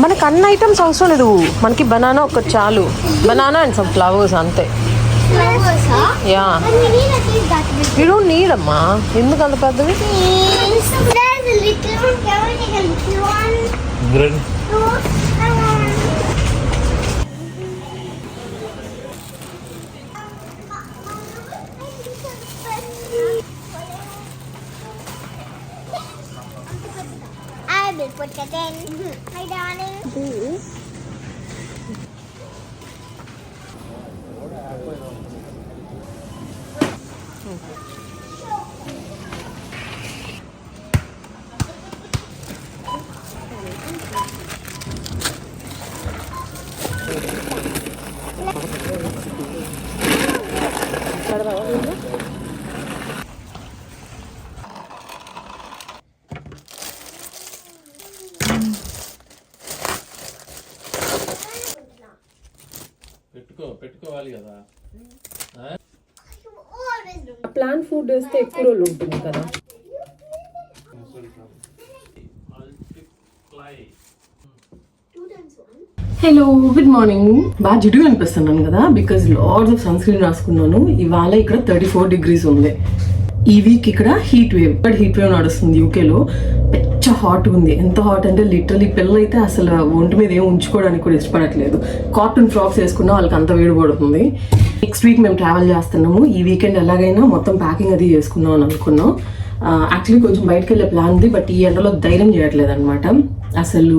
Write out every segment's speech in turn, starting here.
మనకి అన్ని ఐటమ్స్ అవసరం లేదు. మనకి బనానా ఒకటి చాలు. బనానా అండ్ సమ్ ఫ్లవర్స్ అంతే? యా. యూ డోంట్ నీడ్ అమ్మా. ఎందుకు అంత పెద్దవి Hi, darling. Mm -hmm. ¿Verdad? వేస్తే ఎక్కువ రోజులు ఉంటుంది కదా. హలో గుడ్ మార్నింగ్ బాగా జిడ్డు అనిపిస్తున్నాను కదా because lots of sunscreen రాసుకున్నాను. ఇవాళ ఇక్కడ థర్టీ ఫోర్ డిగ్రీస్ ఉంది. ఈ వీక్ ఇక్కడ హీట్ వేవ్ ఇక్కడ హీట్ వేవ్ నడుస్తుంది యూకేలో పెచ్చ హాట్ ఉంది. ఎంత హాట్ అంటే లిటరలీ పిల్లలైతే అసలు ఒంటి మీద ఏం ఉంచుకోవడానికి కూడా ఇష్టపడట్లేదు. కాటన్ ఫ్రాక్స్ వేసుకున్నా వాళ్ళకి అంత వేడి పడుతుంది. నెక్స్ట్ వీక్ మేము ట్రావెల్ చేస్తున్నాము. ఈ వీకెండ్ ఎలాగైనా మొత్తం ప్యాకింగ్ అది చేసుకుందాం అని అనుకున్నాం. యాక్చువల్లీ కొంచెం బయటకు వెళ్ళే ప్లాన్ ఉంది బట్ ఈ ఎండలో ధైర్యం చేయట్లేదు అనమాట అసలు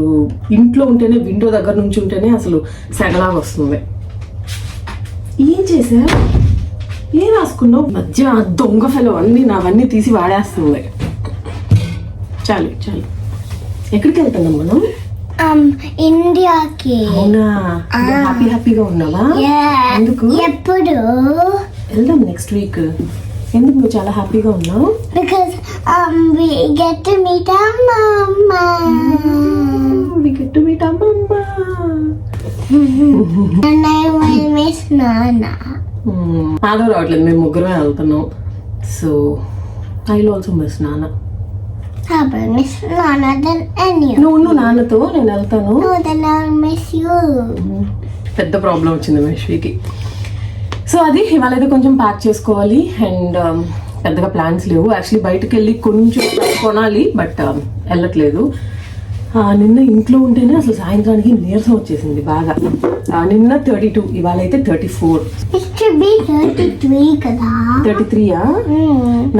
ఇంట్లో ఉంటేనే విండో దగ్గర నుంచి ఉంటేనే అసలు సెగలాగా వస్తుంది. ఏం చేసా ఏం రాసుకున్నావు? మధ్య దొంగ ఫెలో అన్ని నావన్నీ తీసి వాడేస్తుంది. చాలు చాలు. ఎక్కడికి వెళ్తున్నాం మనం? ఇండియాకి హ్యాపీ హ్యాపీగా ఉన్నావా? ఎందుకు? ఎప్పుడు? వెళ్దాం నెక్స్ట్ వీక్ ఎందుకు చాలా హ్యాపీగా ఉన్నావు? Because we get to meet అమ్మమ్మ వి గెట్ మీట్ అమ్మమ్మ అండ్ ఐ మిస్ నానా ఆడు రావట్లేదు మేము ముగ్గురమే వెళ్తున్నాం. సో ఐ లో ఆల్సో మిస్ నానా Miss than any. నువ్వు నువ్వు నాన్నతో నేను వెళ్తాను. No, then I'll miss you. పెద్ద ప్రాబ్లం వచ్చింది మేష్వికి సో అది ఇవాళ అయితే కొంచెం ప్యాక్ చేసుకోవాలి. అండ్ పెద్దగా ప్లాన్స్ లేవు. యాక్చువల్లీ బయటకు వెళ్ళి కొంచెం కొనాలి బట్ వెళ్ళట్లేదు. ఆ, నిన్న ఇంట్లో ఉంటేనే అసలు సాయంత్రానికి నీరసం వచ్చేసింది బాగా. నిన్న థర్టీ టూ ఇవాళ అయితే thirty four It should be 33 కదా. థర్టీ త్రీయా.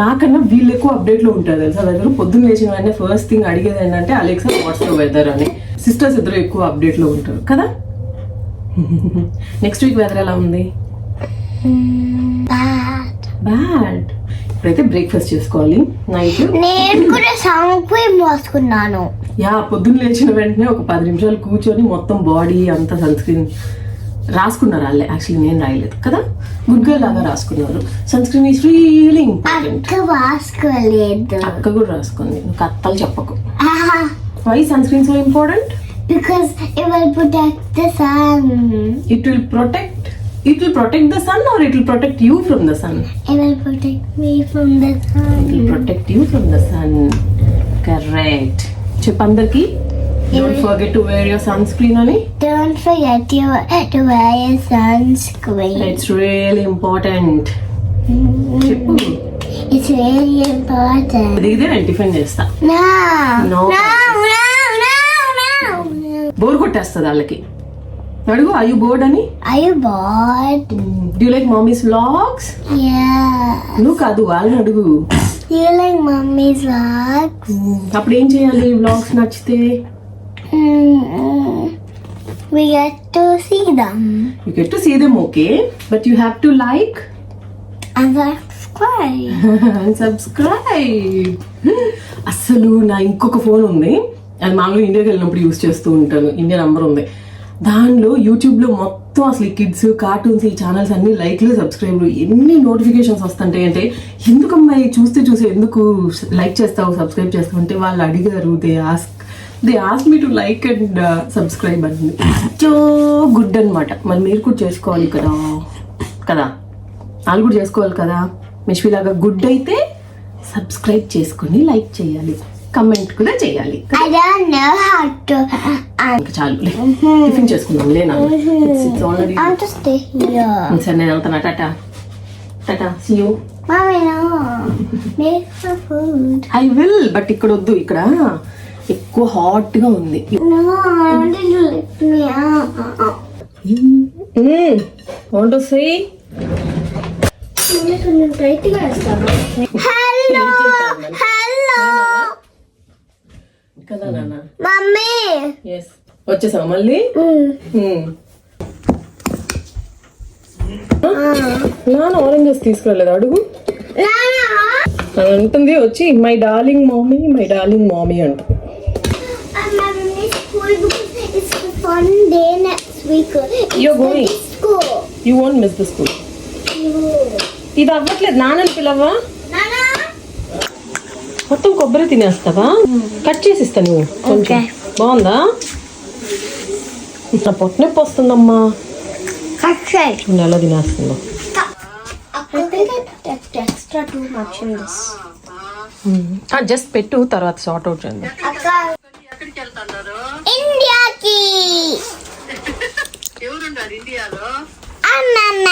నాకన్నా వీళ్ళు ఎక్కువ అప్డేట్లో ఉంటారు తెలుసా? వెదర్ పొద్దున్న లేచిన వెంటనే ఫస్ట్ థింగ్ అడిగేది ఏంటంటే అలెక్సా వాట్స్ ద వెదర్ అని. సిస్టర్స్ ఇద్దరు ఎక్కువ అప్డేట్లో ఉంటారు. కదా? నెక్స్ట్ వీక్ వెదర్ ఎలా ఉంది. బ్యాడ్ ఇప్పుడైతే బ్రేక్ఫాస్ట్ చేసుకోవాలి. నైట్ నేను కూడా సన్ క్రీమ్ రాసుకున్నాను యా పొద్దున్న లేచిన వెంటనే ఒక పది నిమిషాలు కూర్చొని మొత్తం బాడీ అంతా సన్ స్క్రీన్ రాసుకున్నారు వాళ్ళే. యాక్చువల్లీ నేను రాయలేదు కదా? గుడ్ గర్ల్ లాగా రాసుకున్నారు. Sunscreen is really important అక్క రాసుకోలేదు. అక్క కూడా రాసుకుంది. నువ్వు కథలు చెప్పకు. Why sunscreen so important because it will protect the sun. It will protect it will protect the sun or it will protect you from the sun it will protect me from the it sun will protect you from the sun correct చెప్పు అందరికి don't forget to wear your sunscreen అని don't forget your, to wear your sunscreen it's really important చెప్పు it's really important దిగితే నేను tiffin చేస్తా no No. no no no no bore కొట్టేస్తుంది వాళ్ళకి అడుగు ఐ యు బోర్డ్ అని are you bored? Do like mummy's vlogs yeah నువ్వు కాదు వాళ్ళని అడుగు Do you like mommy's vlogs? అప్పుడు ఏం చేయాలి? వ్లాగ్స్ నచ్చితే? Mm, we get to see them. You get to see them okay but you have to like and subscribe. Subscribe అస్సలు నా ఇంకొక ఫోన్ ఉంది. అది మామూలుగా ఇండియాకి వెళ్ళినప్పుడు యూస్ చేస్తూ ఉంటాను. ఇండియా నంబర్ ఉంది. దానిలో యూట్యూబ్లో మొత్తం అసలు ఈ కిడ్స్ కార్టూన్స్ ఈ ఛానల్స్ అన్ని లైక్లు సబ్స్క్రైబ్లు ఎన్ని నోటిఫికేషన్స్ వస్తుంటాయి అంటే ఎందుకమ్మా చూస్తే చూసే ఎందుకు లైక్ చేస్తావు సబ్స్క్రైబ్ చేస్తావు? అంటే వాళ్ళు అడిగారు they ask they ask me to like and subscribe అంటుంది. సో గుడ్ అన్నమాట. మరి మీరు కూడా చేసుకోవాలి కదా. కదా. వాళ్ళు కూడా చేసుకోవాలి కదా. మిష్విలాగా గుడ్ అయితే సబ్స్క్రైబ్ చేసుకొని లైక్ చేయాలి. కమెంట్ కూడా చేయాలి. I don't know how to. I, ఇంకా చాలు టిఫిన్ చేసుకుందాం లేనా stay here. సరే నేను tata. Tata see you. I will but ఇక్కడ వద్దు. ఇక్కడ ఎక్కువ హాట్గా ఉంది. వాంట్ సే Mommy, కొంచెం కదా నాన్న? Mommy. ఎస్ వచ్చేసావు మళ్ళీ. నాన్న ఆరెంజెస్ తీసుకురాలేదు అడుగు. అంటుంది వచ్చి my darling mummy my darling mummy అంట. You won't miss the school ఇది అవ్వట్లేదు నాన్నని పిలవా? Nana. మొత్తం కొబ్బరి తినేస్తావా? కట్ చేసి ఇస్తా నువ్వు. కొంచెం. బాగుందా? నా పొట్ట నొప్పి వస్తుందమ్మా. ఎలా తినేస్తుందో. జస్ట్ పెట్టు తర్వాత సార్ట్ అవుట్ చేద్దాం. Akka. ఇండియాకి. ఎవరున్నారు ఇండియాలో? అమ్మమ్మ.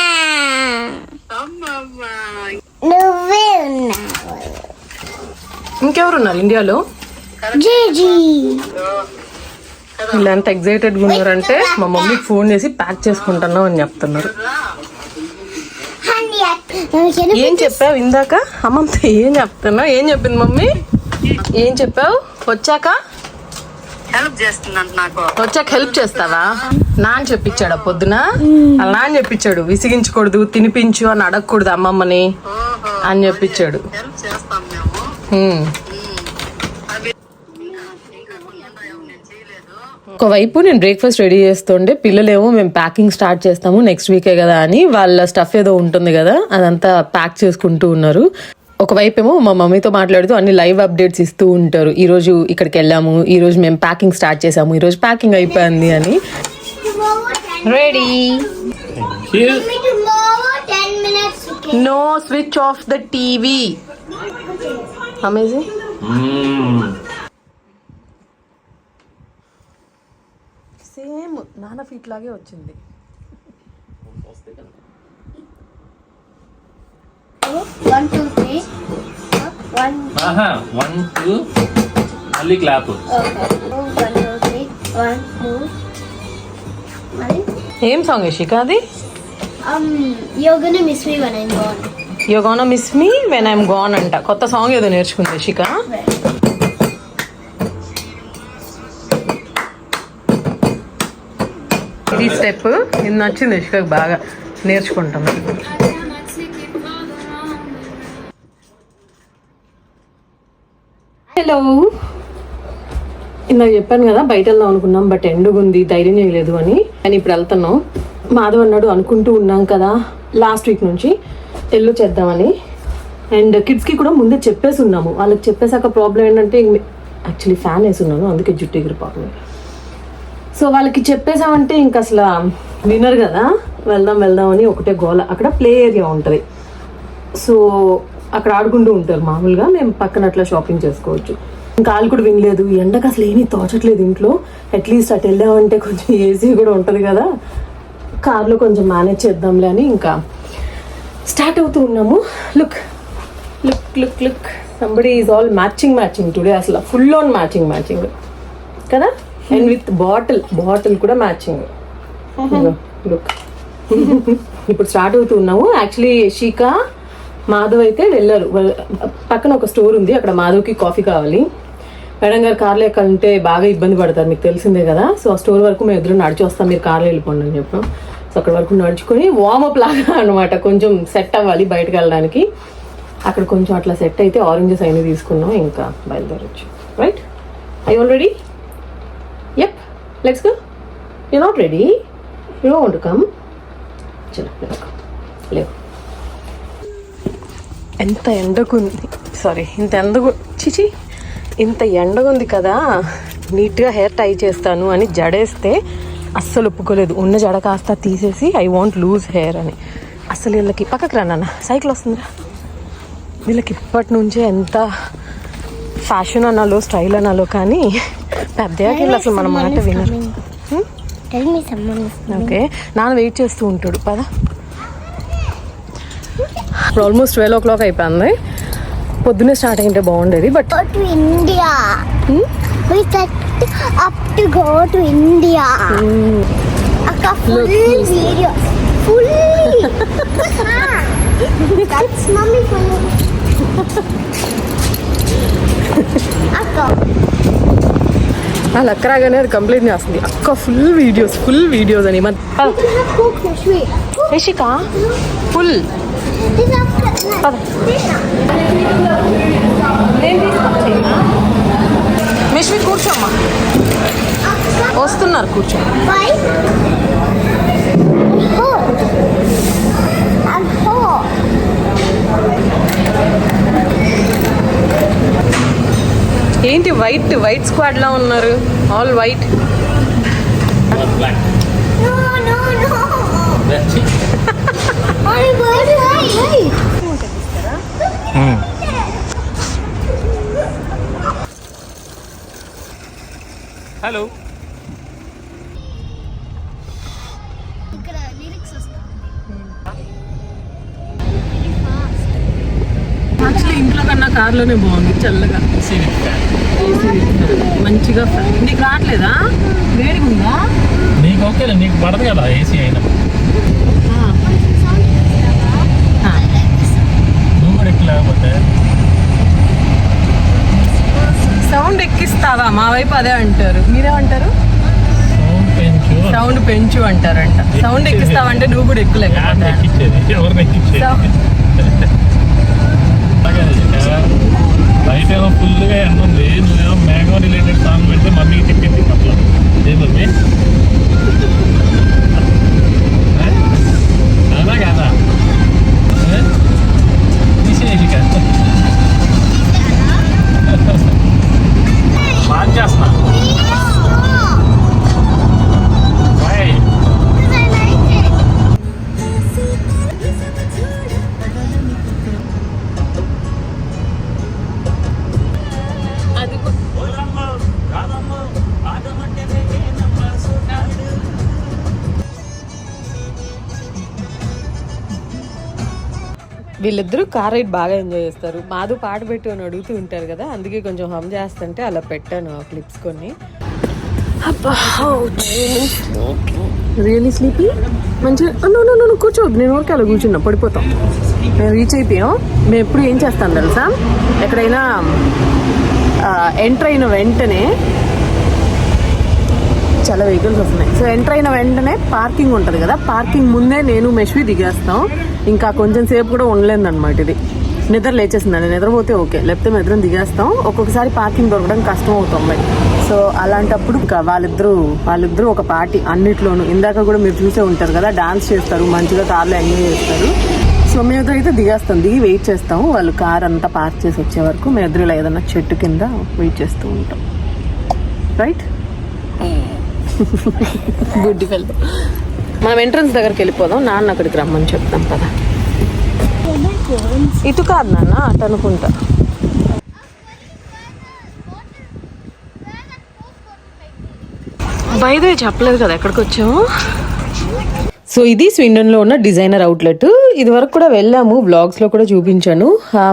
అమ్మమ్మ. నువ్వే ఉన్నావు. ఇంకెవరు ఉన్నారు ఇండియాలో? వీళ్ళు ఎంత ఎగ్జైటెడ్ ఉన్నారంటే మా మమ్మీకి ఫోన్ చేసి ప్యాక్ చేసుకుంటున్నాం అని చెప్తున్నారు. ఏం చెప్పావు ఇందాక? అమ్మమ్మ ఏం చెప్తున్నావు? ఏం చెప్పింది మమ్మీ? ఏం చెప్పావు? వచ్చాక? హెల్ప్ చేస్తుందంట నాకు. వచ్చాక హెల్ప్ చేస్తావా? నాన్న చెప్పించాడు పొద్దున? వాళ్ళ నాన్న చెప్పించాడు విసిగించకూడదు తినిపించు అని అడగకూడదు అమ్మమ్మని అని చెప్పించాడు. ఒకవైపు నేను బ్రేక్ఫాస్ట్ రెడీ చేస్తుండే పిల్లలేమో మేము ప్యాకింగ్ స్టార్ట్ చేస్తాము నెక్స్ట్ వీకే కదా అని వాళ్ళ స్టఫ్ ఏదో ఉంటుంది కదా అదంతా ప్యాక్ చేసుకుంటూ ఉన్నారు. ఒకవైపు ఏమో మా మమ్మీతో మాట్లాడుతూ అన్ని లైవ్ అప్డేట్స్ ఇస్తూ ఉంటారు. ఈ రోజు ఇక్కడికి వెళ్ళాము ఈ రోజు మేము ప్యాకింగ్ స్టార్ట్ చేసాము ఈ రోజు ప్యాకింగ్ అయిపోయింది అని. Ready tomorrow 10 minutes okay? No switch off the TV amazing same నాన్న ఫీట్ లాగే వచ్చింది one two three one ఆహా వన్ టూ మళ్ళీ clap okay one two three one two Mari? ఏం సాంగ్ యశిక అది um you're gonna miss you gonna miss me when I'm gone అంట. కొత్త song ఏదో నేర్చుకుంది యశిక ఇది స్టెప్ ఇది నచ్చింది యశికకి బాగా నేర్చుకుంటాం. హలో ఇందాక చెప్పాను కదా బయట వెళ్దాం అనుకున్నాం బట్ ఎండుగుంది ధైర్యం చేయలేదు అని. నేను ఇప్పుడు వెళ్తున్నాం. మాధవ్ అన్నాడు అనుకుంటూ ఉన్నాం కదా లాస్ట్ వీక్ నుంచి. ఎల్లు చేద్దామని. అండ్ కిడ్స్కి కూడా ముందే చెప్పేసి ఉన్నాము. వాళ్ళకి చెప్పేసాక ప్రాబ్లం ఏంటంటే యాక్చువల్లీ ఫ్యాన్ వేసి ఉన్నాను. అందుకే జుట్టు ఎగిరిపోతుంది. సో వాళ్ళకి చెప్పేసామంటే ఇంక అసలు వినరు కదా. వెళ్దాం వెళ్దాం అని ఒకటే గోల. అక్కడ ప్లే ఏరియా ఉంటుంది. సో అక్కడ ఆడుకుంటూ ఉంటారు మామూలుగా. మేము పక్కన అట్లా షాపింగ్ చేసుకోవచ్చు. ఇంకా వాళ్ళు కూడా వినలేదు. ఎండకు అసలు ఏమీ తోచట్లేదు ఇంట్లో. అట్లీస్ట్ అటు వెళ్ళామంటే కొంచెం ఏసీ కూడా ఉంటుంది కదా. కార్లో కొంచెం మేనేజ్ చేద్దాంలే అని ఇంకా స్టార్ట్ అవుతూ ఉన్నాము. Look look look look somebody is all matching matching today అసలు ఫుల్ ఆన్ మ్యాచింగ్ మ్యాచింగ్ కదా? అండ్ విత్ బాటిల్ బాటిల్ కూడా మ్యాచింగ్ లుక్ ఇప్పుడు స్టార్ట్ అవుతూ ఉన్నాము. యాక్చువల్లీ యషిక మాధవ్ అయితే వెళ్ళారు. వాళ్ళ- పక్కన ఒక స్టోర్ ఉంది. అక్కడ మాధవ్కి కాఫీ కావాలి. మేడం గారు కార్లో ఎక్కాలంటే బాగా ఇబ్బంది పడతారు. మీకు తెలిసిందే కదా? సో ఆ స్టోర్ వరకు మేము ఎదురు నడిచి వస్తాం. మీరు కార్లో వెళ్ళిపోండి అని చెప్పాం. సో అక్కడ వరకు నడుచుకొని వార్మప్ లాగా అనమాట కొంచెం సెట్ అవ్వాలి బయటకు వెళ్ళడానికి. అక్కడ కొంచెం అట్లా సెట్ అయితే ఆరెంజెస్ అయినా తీసుకున్నాం ఇంకా బయలుదేరొచ్చు. రైట్ ఐ ఆల్రెడీ ఎప్ let's go you not ready you want come చలో లేవు. ఎంత ఎండకుంది సారీ ఇంత ఎండగు చిచి ఇంత ఎండగుంది కదా. నీట్గా హెయిర్ టై చేస్తాను అని జడేస్తే అస్సలు ఒప్పుకోలేదు. ఉన్న జడ కాస్త తీసేసి ఐ వాంట్ లూజ్ హెయిర్ అని. అసలు వీళ్ళకి పక్కకు రా నాన్న సైకిల్ వస్తుందిరా. వీళ్ళకి ఇప్పటి నుంచే ఎంత ఫ్యాషన్ అనాలో స్టైల్ అనాలో కానీ వీళ్ళు అసలు మన మాట వినరు. ఓకే నాన్న వెయిట్ చేస్తూ ఉంటాడు. పద. ఇప్పుడు ఆల్మోస్ట్ ట్వెల్వ్ ఓ క్లాక్ అయిపోయింది. పొద్దున్నే స్టార్ట్ అయింటే బాగుండేది but go up to go to India. Akka full video. Fully. Ah, That's mommy full. Akka. అది కంప్లీట్ చేస్తుంది అక్క ఫుల్ వీడియోస్ ఫుల్ వీడియోస్ అని. Yashika full after. పద మిష్మి కూర్చోమ్మా వస్తున్నారు కూర్చొని ఏంటి వైట్ వైట్ స్క్వాడ్ లా ఉన్నారు? All white. హలో ఇక్కడ లిరిక్స్ వస్తాయి. యాక్చువల్లీ ఇంట్లో కన్నా కార్లోనే బాగుంది చల్లగా. మంచిగా నీకు రావట్లేదా? వేడిగా ఉందా? నీకు ఓకే నీకు పడదు కదా ఏసీ అయినా. నువ్వు కూడా సౌండ్ ఎక్కిస్తావా? మా వైపు అదే అంటారు. మీరేమంటారు? సౌండ్ పెంచు అంటారంట. సౌండ్ ఎక్కిస్తావంటే నువ్వు కూడా ఎక్కులేక బయట ఏమో ఫుల్గా ఎండ ఉంది. నువ్వేమో మ్యాంగో రిలేటెడ్ సాంగ్ పెడితే మమ్మీకి తిప్పింది అట్లా ఏ వీళ్ళిద్దరూ కార్ రైడ్ బాగా ఎంజాయ్ చేస్తారు. మాధు పాట పెట్టు అని అడుగుతూ ఉంటారు కదా అందుకే కొంచెం హమ్ చేస్తుంటే అలా పెట్టాను ఆ క్లిప్స్ కొన్ని. రియలీ స్లీపీ మంచిగా నో నో నో కూర్చో. నేను ఊరికే అలా కూర్చున్నా పడిపోతాం. మేము రీచ్ అయిపోయాం. మేము ఎప్పుడు ఏం చేస్తాం తెలుసా? ఎక్కడైనా ఎంటర్ అయిన వెంటనే చాలా వెహికల్స్ వస్తున్నాయి. సో ఎంటర్ అయిన వెంటనే పార్కింగ్ ఉంటుంది కదా. పార్కింగ్ ముందే నేను మెష్వి దిగేస్తాం. ఇంకా కొంచెం సేపు కూడా ఉండలేదు అనమాట ఇది. నిద్ర లేచేసిందండి. నిద్రపోతే ఓకే. లేకపోతే మేము దిగేస్తాం. ఒక్కొక్కసారి పార్కింగ్ దొరకడం కష్టం అవుతుంది. సో అలాంటప్పుడు వాళ్ళిద్దరూ వాళ్ళిద్దరూ ఒక పార్టీ అన్నిట్లోనూ. ఇందాక కూడా మీరు చూసే ఉంటారు కదా డాన్స్ చేస్తారు మంచిగా కార్లో ఎంజాయ్ చేస్తారు. సో మేము అయితే దిగేస్తాం. దిగి వెయిట్ చేస్తాం వాళ్ళు కార్ అంతా పార్క్ చేసి వచ్చే వరకు. మేము ఇద్దరు ఏదైనా చెట్టు కింద వెయిట్ చేస్తూ ఉంటాం. రైట్ గుడ్డి వెళ్దాం. మనం ఎంట్రన్స్ దగ్గరికి వెళ్ళిపోదాం. నాన్న అక్కడికి రమ్మని చెప్తాం కదా ఇటు కాదు నాన్న అటు అనుకుంటా. బయదే చెప్పలేదు కదా ఎక్కడికి వచ్చాము సో ఇది స్విండన్లో ఉన్న డిజైనర్ అవుట్లెట్. ఇది వరకు కూడా వెళ్ళాము వ్లాగ్స్లో కూడా చూపించాను.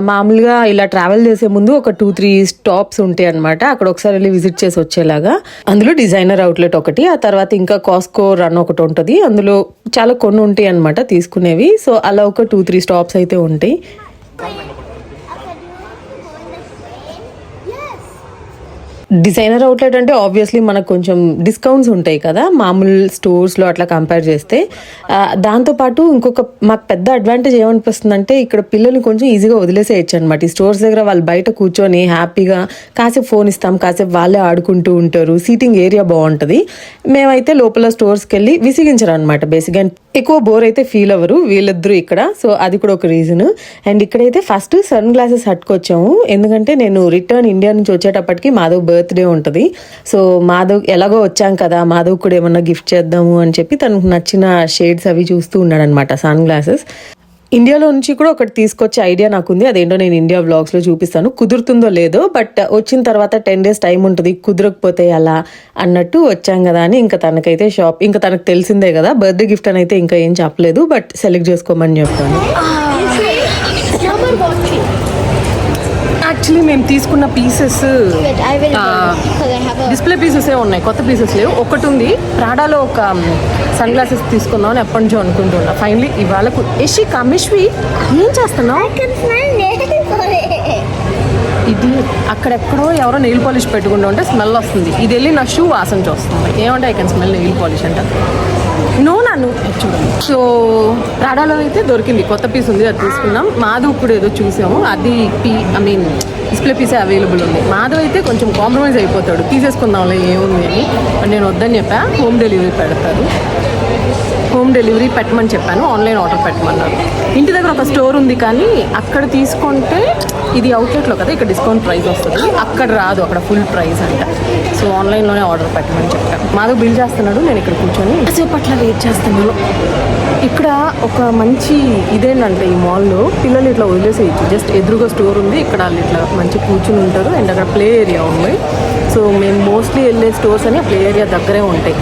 మామూలుగా ఇలా ట్రావెల్ చేసే ముందు ఒక టూ త్రీ స్టాప్స్ ఉంటాయి అనమాట అక్కడ ఒకసారి వెళ్ళి విజిట్ చేసి వచ్చేలాగా. అందులో డిజైనర్ అవుట్లెట్ ఒకటి ఆ తర్వాత ఇంకా కాస్కో రన్ ఒకటి ఉంటుంది. అందులో చాలా కొన్ని ఉంటాయి అనమాట తీసుకునేవి. సో అలా ఒక టూ త్రీ స్టాప్స్ అయితే ఉంటాయి. డిజైనర్ అవుట్లెట్ అంటే ఆబ్వియస్లీ మనకు కొంచెం డిస్కౌంట్స్ ఉంటాయి కదా మామూలు స్టోర్స్లో అట్లా కంపేర్ చేస్తే. దాంతోపాటు ఇంకొక మాకు పెద్ద అడ్వాంటేజ్ ఏమనిపిస్తుంది అంటే ఇక్కడ పిల్లల్ని కొంచెం ఈజీగా వదిలేసేయచ్చు అనమాట ఈ స్టోర్స్ దగ్గర వాళ్ళు బయట కూర్చొని హ్యాపీగా కాసేపు ఫోన్ ఇస్తాం కాసేపు వాళ్ళే ఆడుకుంటూ ఉంటారు. సీటింగ్ ఏరియా బాగుంటుంది. మేమైతే లోపల స్టోర్స్కి వెళ్ళి విసిగించరు అనమాట బేసిక్గా ఎక్కువ బోర్ అయితే ఫీల్ అవ్వరు వీళ్ళిద్దరూ ఇక్కడ. సో అది కూడా ఒక రీజన్ అండ్ ఇక్కడైతే ఫస్ట్ సన్ గ్లాసెస్ హట్టుకొచ్చాము ఎందుకంటే నేను రిటర్న్ ఇండియా నుంచి వచ్చేటప్పటికి మాధవ్ బర్త్డే ఉంటుంది. సో మాధవ్ ఎలాగో వచ్చాం కదా మాధవ్ కూడా ఏమన్నా గిఫ్ట్ చేద్దాము అని చెప్పి తనకు నచ్చిన షేడ్స్ అవి చూస్తూ ఉన్నాడనమాట సన్ గ్లాసెస్. ఇండియాలో నుంచి కూడా ఒకటి తీసుకొచ్చే ఐడియా నాకుంది. అదేంటో నేను ఇండియా వ్లాగ్స్లో చూపిస్తాను. కుదురుతుందో లేదో బట్ వచ్చిన తర్వాత టెన్ డేస్ టైం ఉంటుంది. కుదరకపోతే అలా అన్నట్టు వచ్చాం కదా అని ఇంకా తనకైతే షాప్ ఇంకా తనకు తెలిసిందే కదా బర్త్డే గిఫ్ట్ అని అయితే ఇంకా ఏం చెప్పలేదు బట్ సెలెక్ట్ చేసుకోమని చెప్పాను. యాక్చువల్లీ మేము తీసుకున్న పీసెస్. డిస్ప్లే పీసెస్ ఏ ఉన్నాయి కొత్త పీసెస్ లేవు. ఒకటి ఉంది ప్రాడాలో ఒక సన్ గ్లాసెస్ తీసుకుందాం అని ఎప్పటి నుంచో అనుకుంటున్నా. ఫైనలీ ఇవాళ యషి కమిష్వి ఏం చేస్తున్నావు. ఇది అక్కడెక్కడో ఎవరో నెయిల్ పాలిష్ పెట్టుకుంటూ ఉంటే స్మెల్ వస్తుంది. ఇది వెళ్ళి నా షూ వాసన చూస్తుంది. ఏమంటే I can smell nail polish అంటే. నో నన్ను చూడండి సో రాడాలో అయితే దొరికింది. కొత్త పీస్ ఉంది అది తీసుకున్నాం మాధవ్ కూడా ఏదో చూసాము. అది పీ ఐ మీన్ డిస్ప్లే పీసే అవైలబుల్ ఉంది. మాధవ్ అయితే కొంచెం కాంప్రమైజ్ అయిపోతాడు. తీసేసుకుందాంలే ఏముంది అని. నేను వద్దని చెప్పా. హోమ్ డెలివరీ పెడతారు. హోమ్ డెలివరీ పెట్టమని చెప్పాను. ఆన్లైన్ ఆర్డర్ పెట్టమన్నారు. ఇంటి దగ్గర ఒక స్టోర్ ఉంది కానీ అక్కడ తీసుకుంటే ఇది అవుట్లెట్లో కదా ఇక్కడ డిస్కౌంట్ ప్రైస్ వస్తుంది. అక్కడ రాదు అక్కడ ఫుల్ ప్రైస్ అంట. సో ఆన్లైన్లోనే ఆర్డర్ పెట్టమని చెప్పాను మాధవ్ బిల్ చేస్తున్నాడు నేను ఇక్కడ కూర్చొని సేపు అట్లా వెయిట్ చేస్తున్నాను ఇక్కడ ఒక మంచి ఇదేంటంటే ఈ మాల్లో పిల్లలు ఇట్లా వదిలేసేయచ్చు. జస్ట్ ఎదురుగా స్టోర్ ఉంది ఇక్కడ వాళ్ళు ఇట్లా మంచి కూర్చుని ఉంటారు. అండ్ అక్కడ ప్లే ఏరియా ఉంది. సో మేము మోస్ట్లీ వెళ్ళే స్టోర్స్ అని ప్లే ఏరియా దగ్గరే ఉంటాయి.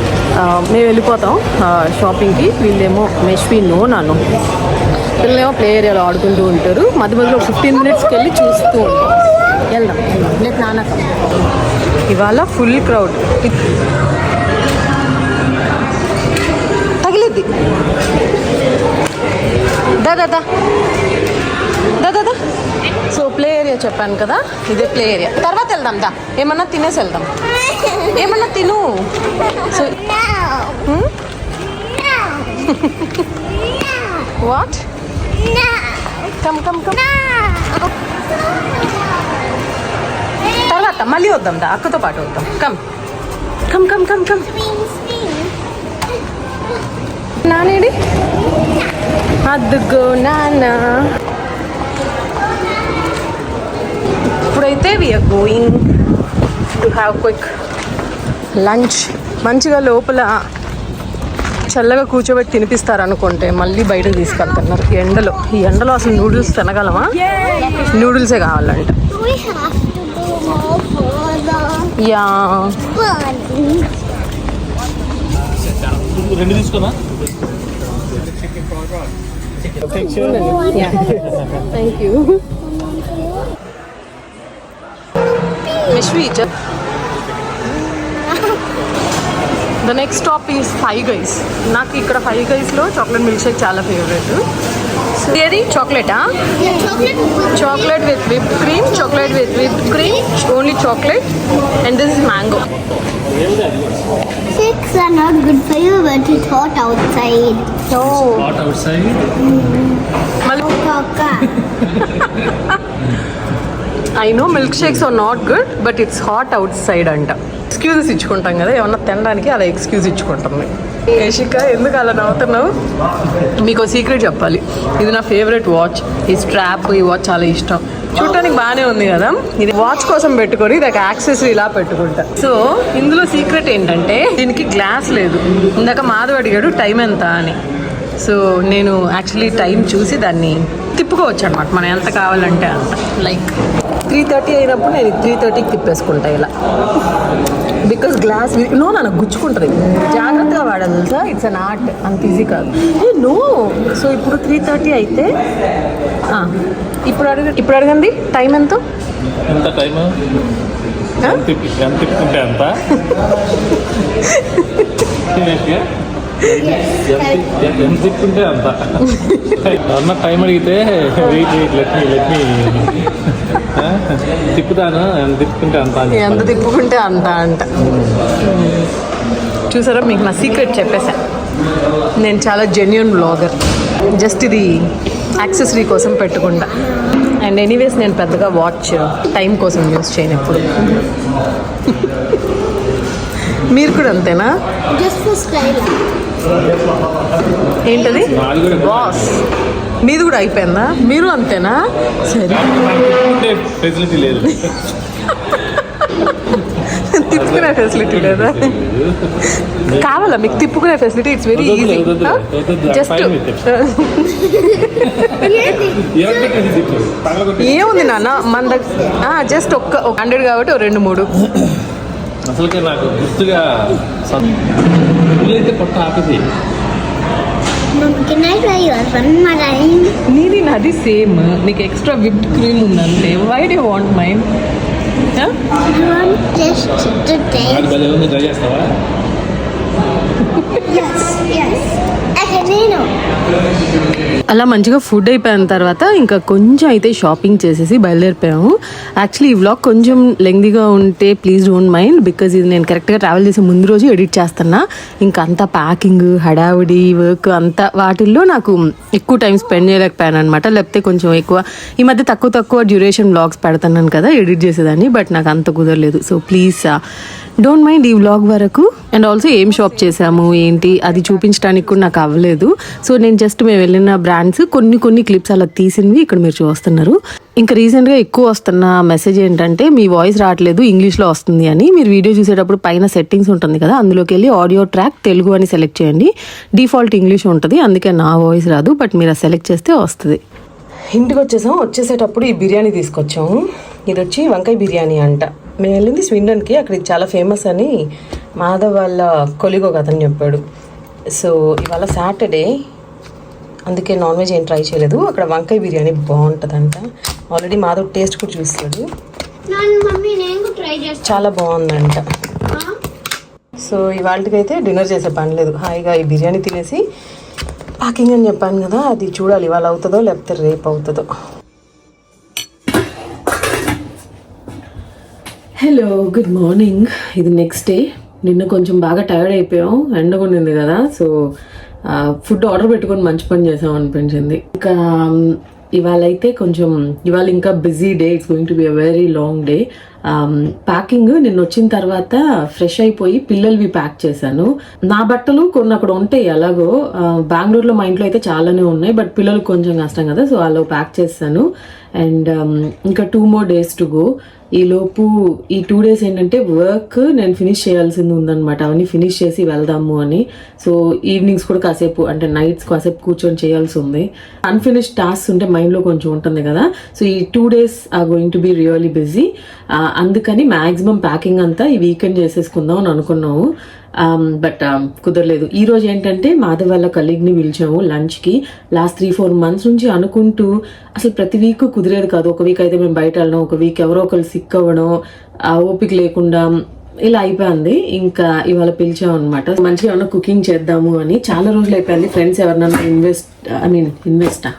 మేము వెళ్ళిపోతాం షాపింగ్కి వీళ్ళేమో మెష్వి నో నాను పిల్లలేమో ప్లే ఏరియాలో ఆడుకుంటూ ఉంటారు. మధ్య మధ్యలో ఫిఫ్టీన్ మినిట్స్కి వెళ్ళి చూస్తూ ఉంటాం వెళ్దాం లేదు నాన్న ఇవాళ ఫుల్ క్రౌడ్. తగిలిద్ది. దా దా దా. దా దా దా. సో ప్లే ఏరియా చెప్పాను కదా? ఇదే ప్లే ఏరియా తర్వాత వెళ్దాం దా. ఏమన్నా తినేసి వెళ్దాం. ఏమన్నా తిను. So. What. Come come come No. తర్వాత మళ్ళీ వద్దాం దా అక్కతో పాటు వద్దాం. Come come come come come నానేడి? అద్దుగో నాన్న. ఇప్పుడైతే we are going to have quick lunch మంచిగా లోపల చల్లగా కూర్చోబెట్టి తినిపిస్తారు అనుకుంటే మళ్ళీ బయటకు తీసుకెళ్తున్నారు. ఈ ఎండలో. ఈ ఎండలో అసలు నూడిల్స్ తినగలమా? నూడిల్సే కావాలంట. యా. రెండు తీసుకున్నా? Thank you విశ్వీచ్ the next stop is five guys నాకు ఇక్కడ ఫైవ్ గైస్లో చాక్లెట్ మిల్క్ షేక్ చాలా ఫేవరెట్ ఏది? చాక్లెటా. Chocolate with whip cream chocolate with whip cream only chocolate and this is mango Shakes are not good for you, but it's hot outside. So, what outside మళ్ళీ Coca. I know milk shakes are not good but it's hot outside అంట. Excuses ఇచ్చుకుంటాం కదా ఏమన్నా తినడానికి అలా excuse ఇచ్చుకుంటుంది ఏషిక ఎందుకు అలా నవ్వుతున్నావు? మీకు సీక్రెట్ చెప్పాలి. ఇది నా ఫేవరెట్ వాచ్ ఈ స్ట్రాప్ ఈ వాచ్ చాలా ఇష్టం. చూడటానికి బాగానే ఉంది కదా? ఇది వాచ్ కోసం పెట్టుకొని ఇది ఒక యాక్సెసరీ ఇలా పెట్టుకుంటా. సో ఇందులో సీక్రెట్ ఏంటంటే దీనికి గ్లాస్ లేదు. ఇందాక మాధవ్ అడిగాడు టైం ఎంత అని. సో నేను యాక్చువల్లీ టైం చూసి దాన్ని తిప్పుకోవచ్చు అనమాట మనం ఎంత కావాలంటే అంత. లైక్ త్రీ థర్టీ అయినప్పుడు నేను త్రీ థర్టీకి తిప్పేసుకుంటా ఇలా. బికాస్ గ్లాస్ నో నన్ను గుచ్చుకుంటుంది. జాగ్రత్తగా వాడాలి తెలుసా? ఇట్స్ అన్ ఆర్ట్ అంత ఈజీ కాదు. ఏ నో సో ఇప్పుడు త్రీ థర్టీ అయితే ఇప్పుడు అడగ ఇప్పుడు అడగండి. టైం ఎంత? ఎంత టైం ఎంత తిప్పి- ఎంత తిప్పుకుంటే ఎంత? ఎంత- ఎంత తిప్పుకుంటే అంత అన్న టైం అడిగితే wait wait let me let me తిప్పుతాను? ఎంత తిప్పుకుంటే అంత ఎంత తిప్పుకుంటే అంత అంట. చూసారా మీకు నా సీక్రెట్ చెప్పేసా నేను చాలా జెన్యున్ బ్లాగర్ జస్ట్ ఇది యాక్సెసరీ కోసం పెట్టుకుంటా. అండ్ ఎనీవేస్ నేను పెద్దగా వాచ్ టైం కోసం యూస్ చేయను ఎప్పుడు. మీరు కూడా అంతేనా? Style. ఏంటది? బాస్ మీది కూడా అయిపోయిందా? మీరు అంతేనా? సరే. ఫెసిలిటీ లేదు. తిప్పుకునే ఫెసిలిటీ లేదా? కావాలా? మీకు తిప్పుకునే facility it's very easy just ఏముంది నాన్న? మన దగ్గర జస్ట్ ఒక్క హండ్రెడ్ కాబట్టి రెండు మూడు. అసలుకే నాకు గుర్తుగా అయితే more time? నీది నాది సేమ్ నీకు ఎక్స్ట్రా విప్డ్ క్రీమ్ ఉందంటే వై డే వాంట్ ఉంది ట్రై చేస్తావా? నేను. అలా మంచిగా ఫుడ్ అయిపోయిన తర్వాత ఇంకా కొంచెం అయితే షాపింగ్ చేసేసి బయలుదేరిపోయాము. యాక్చువల్లీ ఈ వ్లాగ్ కొంచెం లెంగ్దీగా ఉంటే ప్లీజ్ డోంట్ మైండ్ బికాజ్ ఇది నేను కరెక్ట్గా ట్రావెల్ చేసే ముందు రోజు ఎడిట్ చేస్తున్నా. ఇంకా అంతా ప్యాకింగ్ హడావుడి వర్క్ అంతా వాటిల్లో నాకు ఎక్కువ టైం స్పెండ్ చేయలేకపోయాను అనమాట లేకపోతే కొంచెం ఎక్కువ ఈ మధ్య తక్కువ తక్కువ డ్యూరేషన్ వ్లాగ్స్ పెడుతున్నాను కదా ఎడిట్ చేసేదాన్ని బట్ నాకు అంత కుదరలేదు. సో ప్లీజ్ డోంట్ మైండ్ ఈ వ్లాగ్ వరకు. అండ్ ఆల్సో ఏం షాప్ చేసాము ఏంటి అది చూపించడానికి కూడా నాకు అవ్వలేదు. సో నేను జస్ట్ మేము వెళ్ళిన బ్రాండ్స్ కొన్ని కొన్ని క్లిప్స్ అలా తీసినవి ఇక్కడ మీరు చూస్తున్నారు. ఇంకా రీసెంట్గా ఎక్కువ వస్తున్న మెసేజ్ ఏంటంటే మీ వాయిస్ రావట్లేదు ఇంగ్లీష్లో వస్తుంది అని. మీరు వీడియో చూసేటప్పుడు పైన సెట్టింగ్స్ ఉంటుంది కదా అందులోకి వెళ్ళి ఆడియో ట్రాక్ తెలుగు అని సెలెక్ట్ చేయండి. డిఫాల్ట్ ఇంగ్లీష్ ఉంటుంది అందుకే నా వాయిస్ రాదు బట్ మీరు సెలెక్ట్ చేస్తే వస్తుంది. ఇంటికి వచ్చేసాం. వచ్చేసేటప్పుడు ఈ బిర్యానీ తీసుకొచ్చాము ఇది వచ్చి వంకాయ బిర్యానీ అంట. మేము వెళ్ళింది స్విండన్కి అక్కడ ఇది చాలా ఫేమస్ అని మాధవ్ వాళ్ళ కొలిగో కథని చెప్పాడు. సో ఇవాళ సాటర్డే అందుకే నాన్ వెజ్ ఏం ట్రై చేయలేదు. అక్కడ వంకాయ బిర్యానీ బాగుంటుందంట. ఆల్రెడీ మాధవ్ టేస్ట్ కూడా చూస్తాడు. చాలా బాగుందంట. సో ఇవాళకైతే డిన్నర్ చేసే పని లేదు. హాయిగా ఈ బిర్యానీ తినేసి ప్యాకింగ్ అని చెప్పాను కదా అది చూడాలి. ఇవాళ అవుతుందో లేకపోతే రేపు అవుతుందో. హలో గుడ్ మార్నింగ్ ఇది నెక్స్ట్ డే నిన్న కొంచెం బాగా టైర్డ్ అయిపోయాం ఎండగొండింది కదా సో ఫుడ్ ఆర్డర్ పెట్టుకొని మంచి పని చేసాం అనిపించింది. ఇంకా ఇవాళ అయితే కొంచెం ఇవాళ ఇంకా busy day it's going to be a very long day packing నిన్న వచ్చిన తర్వాత ఫ్రెష్ అయిపోయి పిల్లలవి ప్యాక్ చేశాను. నా బట్టలు కొన్ని అక్కడ ఉంటాయి ఎలాగో బెంగళూరులో మా ఇంట్లో అయితే చాలానే ఉన్నాయి బట్ పిల్లలకు కొంచెం కష్టం కదా సో అలా ప్యాక్ చేశాను అండ్ ఇంకా two more days to go ఈ లోపు ఈ టూ డేస్ ఏంటంటే వర్క్ నేను ఫినిష్ చేయాల్సింది ఉందనమాట అవన్నీ ఫినిష్ చేసి వెళ్దాము అని. సో ఈవినింగ్స్ కూడా కాసేపు అంటే నైట్స్ కాసేపు కూర్చొని చేయాల్సి ఉంది. అన్ఫినిష్ టాస్క్ ఉంటే మైండ్లో కొంచెం ఉంటుంది కదా. సో ఈ టూ డేస్ ఆ going to be really busy అందుకని మ్యాక్సిమం ప్యాకింగ్ అంతా ఈ వీకెండ్ చేసేసుకుందాం అని అనుకున్నాము Um, బట్ um, కుదరలేదు. ఈరోజు ఏంటంటే మాధవ్ వాళ్ళ కలీగ్ని పిలిచాము లంచ్కి లాస్ట్ త్రీ ఫోర్ మంత్స్ నుంచి అనుకుంటూ అసలు ప్రతి వీక్ కుదిరేది కాదు. ఒక వీక్ అయితే మేము బయట వెళ్ళడం ఒక వీక్ ఎవరో ఒకరు సిక్ అవ్వడం ఆ ఓపిక లేకుండా ఇలా అయిపోయింది. ఇంకా ఇవాళ పిలిచాం అనమాట మంచిగా ఏమన్నా కుకింగ్ చేద్దాము అని. చాలా రోజులు అయిపోయింది. ఫ్రెండ్స్ ఎవరినన్నా ఇన్వెస్ట్ ఐ మీన్ ఇన్వెస్టా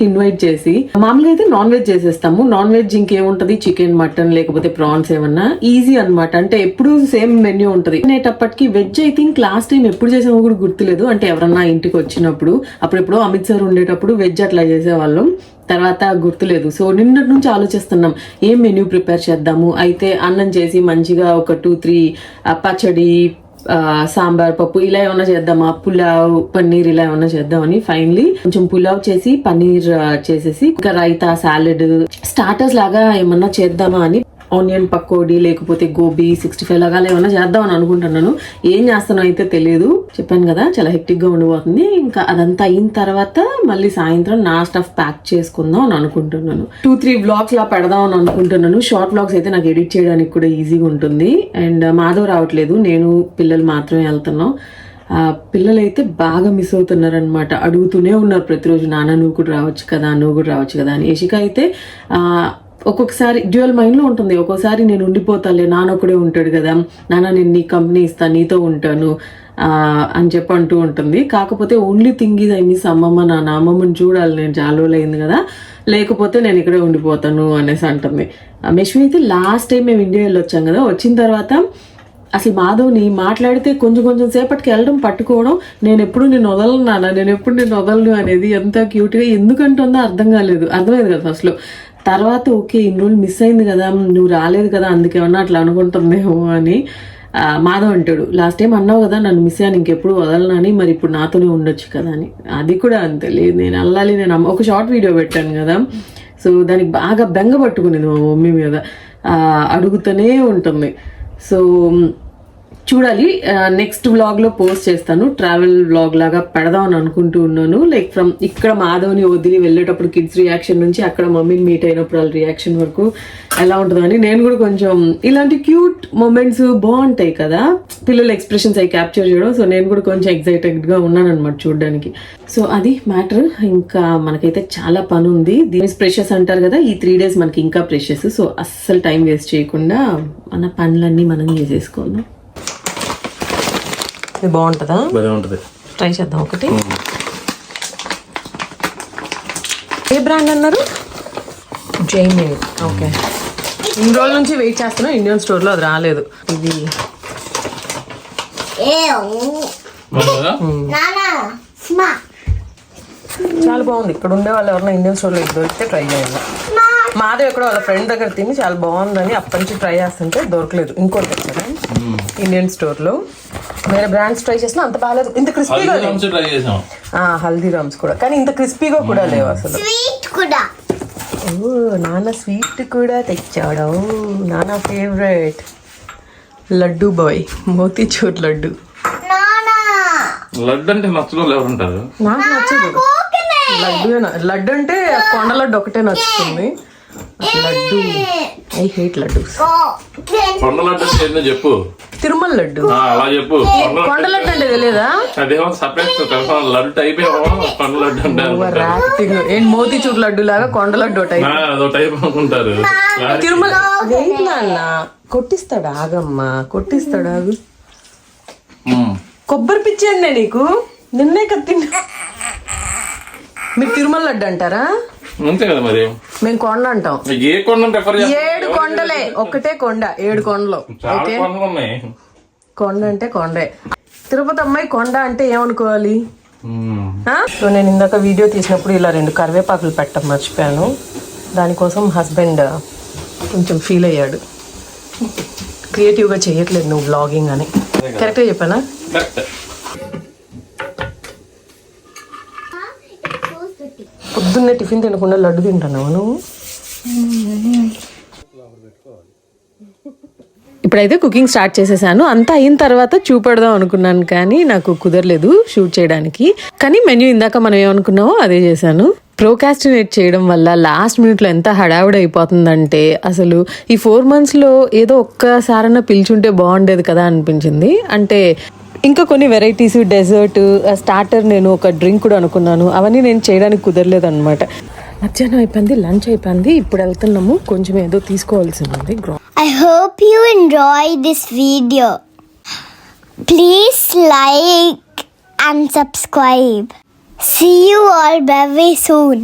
ఇన్వైట్ చేసి. మామూలుగా అయితే నాన్ వెజ్ చేసేస్తాము. నాన్ వెజ్ ఇంకేముంటది? చికెన్ మటన్ లేకపోతే ప్రాన్స్ ఏమన్నా? ఈజీ అన్నమాట. అంటే ఎప్పుడు సేమ్ మెన్యూ ఉంటది. అనేటప్పటికి veg I think last time ఎప్పుడు చేసామో కూడా గుర్తులేదు. అంటే ఎవరన్నా ఇంటికి వచ్చినప్పుడు అప్పుడెప్పుడు అమిత్ సార్ ఉండేటప్పుడు వెజ్ అట్లా చేసేవాళ్ళం. తర్వాత గుర్తులేదు. సో నిన్నటి నుంచి ఆలోచిస్తున్నాం ఏం మెన్యూ ప్రిపేర్ చేద్దాము? అయితే అన్నం చేసి మంచిగా ఒక టూ త్రీ పచ్చడి సాంబార్ పప్పు ఇలా ఏమన్నా చేద్దామా? పులావ్ పన్నీర్ ఇలా ఏమన్నా చేద్దామని ఫైనలీ కొంచెం పులావ్ చేసి పన్నీర్ చేసేసి ఇంకా రైతా సాలెడ్ స్టార్టర్స్ లాగా ఏమన్నా చేద్దామా అని ఆనియన్ పకోడీ లేకపోతే గోబీ సిక్స్టీ ఫైవ్ లాగా చేద్దాం చేద్దామని అనుకుంటున్నాను. ఏం చేస్తానో అయితే తెలియదు చెప్పాను కదా చాలా హెక్టిక్గా ఉండిపోతుంది. ఇంకా అదంతా అయిన తర్వాత మళ్ళీ సాయంత్రం నా స్టఫ్ ప్యాక్ చేసుకుందాం అని అనుకుంటున్నాను. టూ త్రీ బ్లాగ్స్ లా పెడదాం అని అనుకుంటున్నాను. షార్ట్ బ్లాగ్స్ అయితే నాకు ఎడిట్ చేయడానికి కూడా ఈజీగా ఉంటుంది. అండ్ మాధవ్ రావట్లేదు. నేను పిల్లలు మాత్రమే వెళ్తున్నాం. పిల్లలైతే బాగా మిస్ అవుతున్నారనమాట అడుగుతూనే ఉన్నారు ప్రతిరోజు నాన్న నువ్వు కూడా రావచ్చు కదా నువ్వు కూడా రావచ్చు కదా అని. యశిక అయితే ఒక్కొక్కసారి డ్యూయల్ మైండ్లో ఉంటుంది. ఒక్కోసారి నేను ఉండిపోతాలే నాన్న ఒకడే ఉంటాడు కదా నాన్న నేను నీ కంపెనీ ఇస్తాను నీతో ఉంటాను అని చెప్పి అంటూ ఉంటుంది. కాకపోతే only thing is I miss అమ్మమ్మ నాన్న. అమ్మమ్మని చూడాలి నేను చాలా కదా. లేకపోతే నేను ఇక్కడే ఉండిపోతాను అనేసి అంటుంది. ఆ, మెష్మి అయితే లాస్ట్ టైం మేము ఇండియా వెళ్ళొచ్చాం కదా వచ్చిన తర్వాత అసలు మాధవ్ని మాట్లాడితే కొంచెం కొంచెం సేపటికి వెళ్ళడం పట్టుకోవడం నేను ఎప్పుడు నేను వదలను నేను ఎప్పుడు నేను వదలను అనేది ఎంత క్యూట్గా ఎందుకంటుందో అర్థం కాలేదు. అర్థమైంది కదా ఫస్ట్లో తర్వాత ఓకే ఇన్ని రోజులు మిస్ అయింది కదా నువ్వు రాలేదు కదా అందుకేమన్నా అట్లా అనుకుంటుందేమో అని మాధవ్ అంటాడు. లాస్ట్ టైం అన్నావు కదా నన్ను మిస్ అయ్యాను ఇంకెప్పుడు వదలనని మరి ఇప్పుడు నాతోనే ఉండొచ్చు కదా అని. అది కూడా అంతే లేదు నేను అల్లాలి నేను అమ్మ- ఒక షార్ట్ వీడియో పెట్టాను కదా. సో దానికి బాగా బెంగ పట్టుకునేది మా మమ్మీ మీద అడుగుతూనే ఉంటుంది. సో చూడాలి. నెక్స్ట్ వ్లాగ్లో పోస్ట్ చేస్తాను. ట్రావెల్ వ్లాగ్ లాగా పెడదాం అని అనుకుంటూ ఉన్నాను. లైక్ ఫ్రమ్ ఇక్కడ మాధవ్ని వదిలి వెళ్ళేటప్పుడు కిడ్స్ రియాక్షన్ నుంచి అక్కడ మమ్మీని మీట్ అయినప్పుడు వాళ్ళ రియాక్షన్ వరకు ఎలా ఉంటుందని నేను కూడా కొంచెం ఇలాంటి క్యూట్ మూమెంట్స్ బాగుంటాయి కదా. పిల్లల ఎక్స్ప్రెషన్స్ అవి క్యాప్చర్ చేయడం. సో నేను కూడా కొంచెం ఎక్సైటెడ్గా ఉన్నాను అనమాట చూడడానికి. సో అది మ్యాటర్ ఇంకా మనకైతే చాలా పని ఉంది. దీని ప్రెషర్స్ అంటారు కదా. ఈ త్రీ డేస్ మనకి ఇంకా ప్రెషర్స్ సో అస్సలు టైం వేస్ట్ చేయకుండా మన పనులన్నీ మనం చేసేసుకోవాలి ఇది బాగుంటుందా? భలే ఉంటుంది ట్రై చేద్దాం ఒకటి. ఏ బ్రాండ్ అన్నారు? జైమేడ్ ఓకే. ఇన్ని రోజుల నుంచి వెయిట్ చేస్తున్నా ఇండియన్ స్టోర్లో అది రాలేదు. ఇది. చాలా బాగుంది. ఇక్కడ ఉండే వాళ్ళు ఎవరైనా ఇండియన్ స్టోర్లో ఇది దొరికితే ట్రై చేయాలి మాధవ్ ఎక్కడ వాళ్ళ ఫ్రెండ్ దగ్గర తిని చాలా బాగుందని అప్పటి నుంచి ట్రై చేస్తుంటే దొరకలేదు. ఇంకోటి ఇండియన్ స్టోర్లో వేరే బ్రాండ్స్ ట్రై చేసినా అంత బాగాలేదు. ఇంత క్రిస్పీగా లేవు హల్దీరామ్స్ ట్రై చేసాం ఆ, హల్దీరామ్స్ కూడా. కానీ ఇంత క్రిస్పీగా కూడా లేవు అసలు. Sweet kuda. ఓ నాన్న స్వీట్ కూడా తెచ్చాడు. నాన్న ఫేవరెట్ లడ్డు బాయ్ మోతీచూర్ లడ్డు. లడ్డు అంటే నచ్చడం ఎవరు ఉంటారు? నాకు నచ్చదు. లడ్డు లడ్డు అంటే కొండ లడ్డు ఒకటే నచ్చుతుంది. లడ్డు. I hate laddu. కొండ లడ్డు అంటే ఏందో చెప్పు. తిరుమల లడ్డు. ఆ, అలా చెప్పు. కొండ లడ్డు. అంటే తెలియదా అదేమో సపరేట్ తెలుసా లడ్డు టైప్ ఏమో కొండ లడ్డు అంటారు. యాక్టింగ్ ఏంటి మోతీచూర్ లడ్డు లాగా కొండ లడ్డు టైప్ అదో టైప్ అనుకుంటారు. తిరుమల నాన్న. కొట్టిస్తాడు? ఆగమ్మా. కొట్టిస్తాడు? ఆగు. కొబ్బరి పిచ్చి అండి నీకు? నిన్నే కత్తి మీరు తిరుమల లడ్డు అంటారా? అంతే కదా మరి? మేము కొండ అంటాం. ఏ కొండ ప్రిఫర్ ఏడు కొండలే ఒకటే కొండ ఏడు కొండలు ఓకే? కొండ అంటే కొండే. తిరుపతి అమ్మాయి కొండ అంటే ఏమనుకోవాలి? సో నేను ఇందాక వీడియో తీసినప్పుడు ఇలా రెండు కరివేపాకులు పెట్టడం మర్చిపోయాను. దానికోసం హస్బెండ్ కొంచెం ఫీల్ అయ్యాడు. క్రియేటివ్గా చేయట్లేదు నువ్వు బ్లాగింగ్ అని. కరెక్ట్గా చెప్పానా? పొద్దున్నే టిఫిన్ తినకుండా లడ్డు తింటున్నావు నువ్వు? ఇప్పుడైతే కుకింగ్ స్టార్ట్ చేసేసాను. అంతా అయిన తర్వాత చూపెడదాం అనుకున్నాను కానీ నాకు కుదరలేదు షూట్ చేయడానికి. కానీ మెన్యూ ఇందాక మనం ఏమనుకున్నామో అదే చేశాను. ప్రోకాస్టినేట్ చేయడం వల్ల లాస్ట్ మినిట్లో ఎంత హడావిడి అయిపోతుందంటే అసలు ఈ ఫోర్ మంత్స్లో ఏదో ఒక్కసారన్నా పిలిచుంటే బాగుండేది కదా అనిపించింది. అంటే ఇంకా కొన్ని వెరైటీస్ డెజర్ట్ స్టార్టర్ నేను ఒక డ్రింక్ కూడా అనుకున్నాను అవన్నీ నేను చేయడానికి కుదరలేదు అనమాట మధ్యాహ్నం అయిపోయింది లంచ్ అయిపోయింది ఇప్పుడు వెళ్తున్నాము కొంచెం ఏదో తీసుకోవాల్సింది ఉంది hope you enjoy this video please like and subscribe and subscribe. See you all very soon.